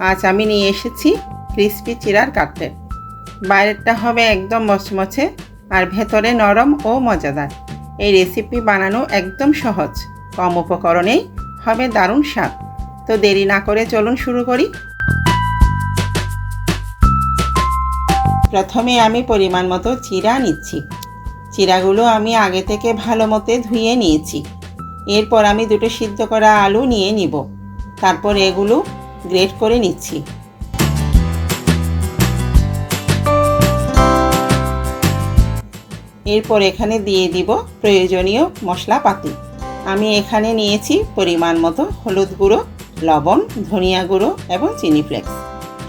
আজ আমি নিয়ে এসেছি ক্রিসপি চিরার কাটলেট বাইরেরটা হবে একদম মচমচে আর ভেতরে নরম ও মজাদার। এই রেসিপি বানানো একদম সহজ। কম উপকরণেই হবে দারুণ স্বাদ। তো দেরি না করে চলুন শুরু করি। প্রথমে আমি পরিমাণ মতো চিরা নিচ্ছি। চিরাগুলো আমি আগে থেকে ভালো মতো ধুয়ে নিয়েছি। এরপর আমি দুটো সিদ্ধ করা আলু নিয়ে নিব। তারপর এগুলো গ্রেট করে নিচ্ছি। এরপর এখানে দিয়ে দিব প্রয়োজনীয় মশলাপাতি আমি এখানে নিয়েছি পরিমাণ মতো হলুদ গুঁড়ো, লবণ, ধনিয়া গুঁড়ো এবং চিনি ফ্লেক্স।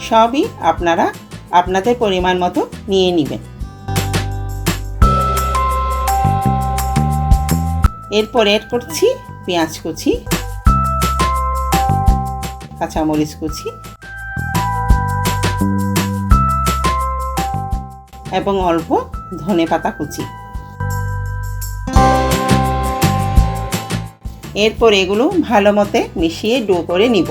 সবই আপনারা আপনাদের পরিমাণ মতো নিয়ে নেবেন। এরপর এড করছি পেঁয়াজ কুচি। কাঁচামরিচ কুচি এবং অল্প ধনে পাতা কুচি। এরপর এগুলো ভালো মতে মিশিয়ে ডো করে নিব।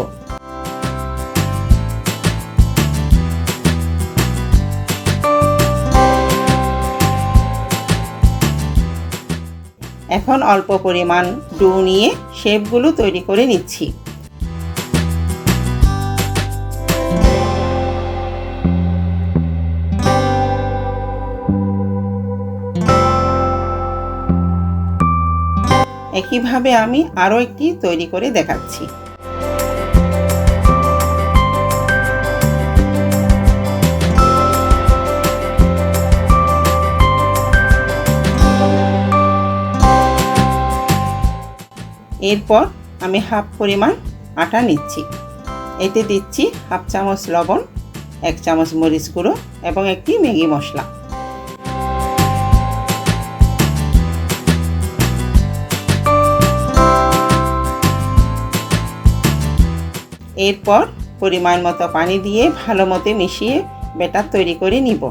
এখন অল্প পরিমাণ ডো নিয়ে শেপগুলো তৈরি করে নিচ্ছি। একইভাবে আমি আরও একটি তৈরি করে দেখাচ্ছি। এরপর আমি হাফ পরিমাণ আটা নিচ্ছি। এতে দিচ্ছি হাফ চামচ লবণ, এক চামচ মরিচ গুঁড়ো এবং একটি ম্যাগি মশলা। এরপর পরিমাণ মতো পানি দিয়ে ভালো মতো মিশিয়ে ব্যাটার তৈরি করে নিব।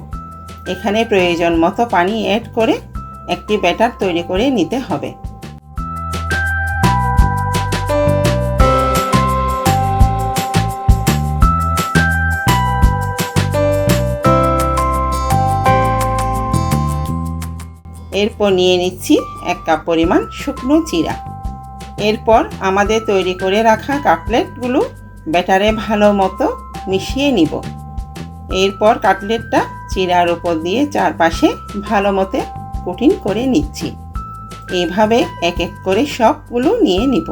এখানে প্রয়োজন মতো পানি অ্যাড করে একটি ব্যাটার তৈরি করে নিতে হবে। এরপর নিয়ে নিচ্ছি এক কাপ পরিমাণ শুকনো চিরা। এরপর আমাদের তৈরি করে রাখা কাটলেটগুলো ব্যাটারে ভালো মতো মিশিয়ে নিব। এরপর কাটলেটটা চিরার উপর দিয়ে চারপাশে ভালো মতো কুটিং করে নিচ্ছি। এভাবে এক এক করে সবগুলো নিয়ে নিব।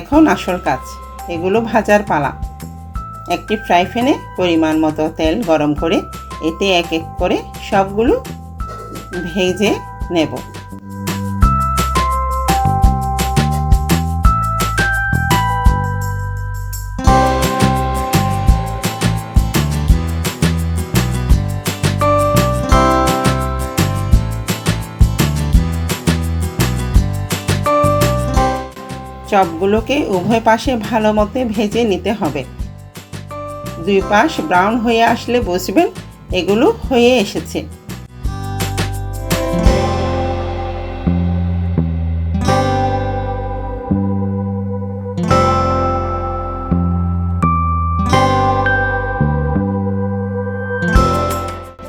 এখন আসল কাজ, এগুলো ভাজার পালা। একটি ফ্রাই প্যানে পরিমাণ মতো তেল গরম করে এতে এক এক করে সবগুলো ভেজে নেব। চপগুলোকে উভয় পাশে ভালো মতো ভেজে নিতে হবে। দুই পাশ ব্রাউন হয়ে আসলে বুঝবেন এগুলো হয়ে এসেছে।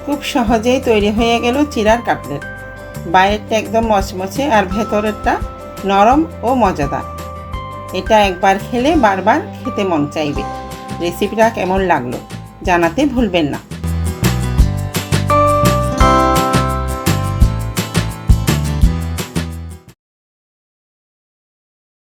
খুব সহজেই তৈরি হয়ে গেল চিরার কাটলেট। বাইরেরটা একদম মচমচে আর ভেতরেরটা নরম ও মজাদার। এটা একবার খেলে বারবার খেতে মন চাইবে। রেসিপিটা কেমন লাগল? জানাতে ভুলবেন না।